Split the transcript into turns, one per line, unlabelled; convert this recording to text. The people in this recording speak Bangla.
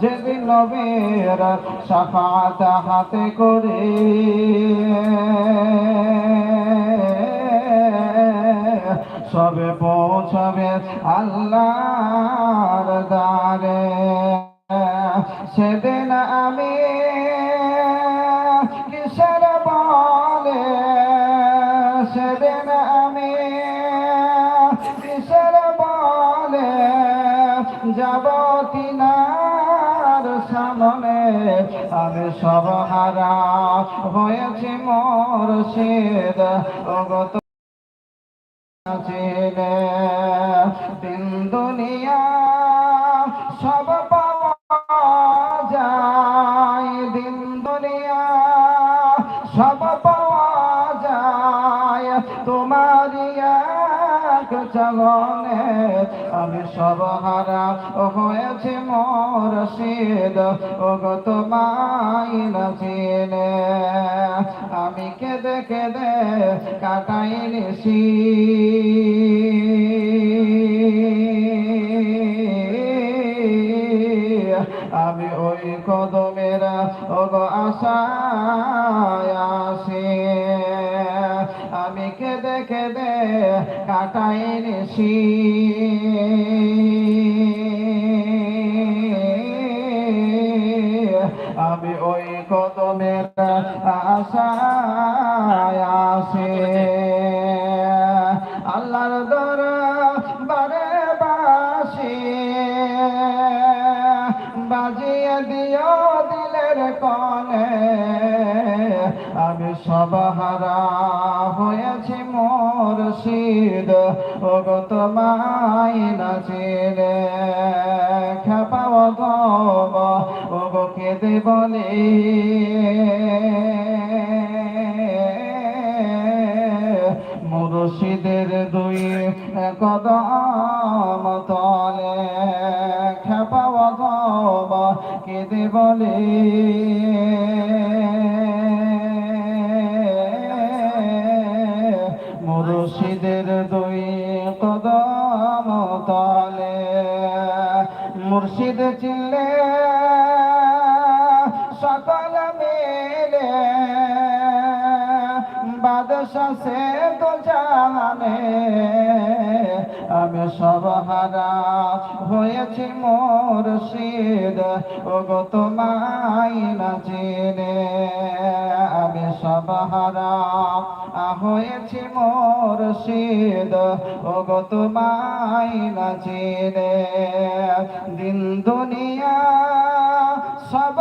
যেদিন নবীর সাফাত হাতে করে, সবে পৌঁছবে আল্লাহর দ্বারে। সেদিন আমি কিসের বলে, সেদিন আমি সামনে আমি সব হারা হয়েছি মোর শীত অগত দিন দুনিয়া সব পাওয়া যায়। দিন দুনিয়া সব পাওয়া যায়, তোমারই আমি সব হারা হয়েছে মোর শীত ওগো তোমায় না চিনে, আমি কেঁদে কেঁদে কাটাই নিশি আমি ওই কদমেরা, ওগো আশায় আসি। আমি কেঁদে কেঁদে কাটাই নিশি আমি ওই কদমের আশায় আসি আল্লাহর দরবারে বাসি। বাজিয়ে দিও দিলের কনে। আমি সব হারা হয়েছি মোর শীত ওগো তোমায় নাচিলে খেপাও গম ওগো কেঁদে বলে মুর্শিদের দুই কদম তলে গম কেঁদে বলে কদম তলে, মুর্শিদ চিল্লে, সকল মিলে। বাদশা সে তো জানে, আমি সব হারা হয়েছি মোর শীত ওগো তোমায় না চিনে। আমি সব হারা হয়েছে মোর শেদ। অগত মাই না চিনে। দিন দুনিয়া সব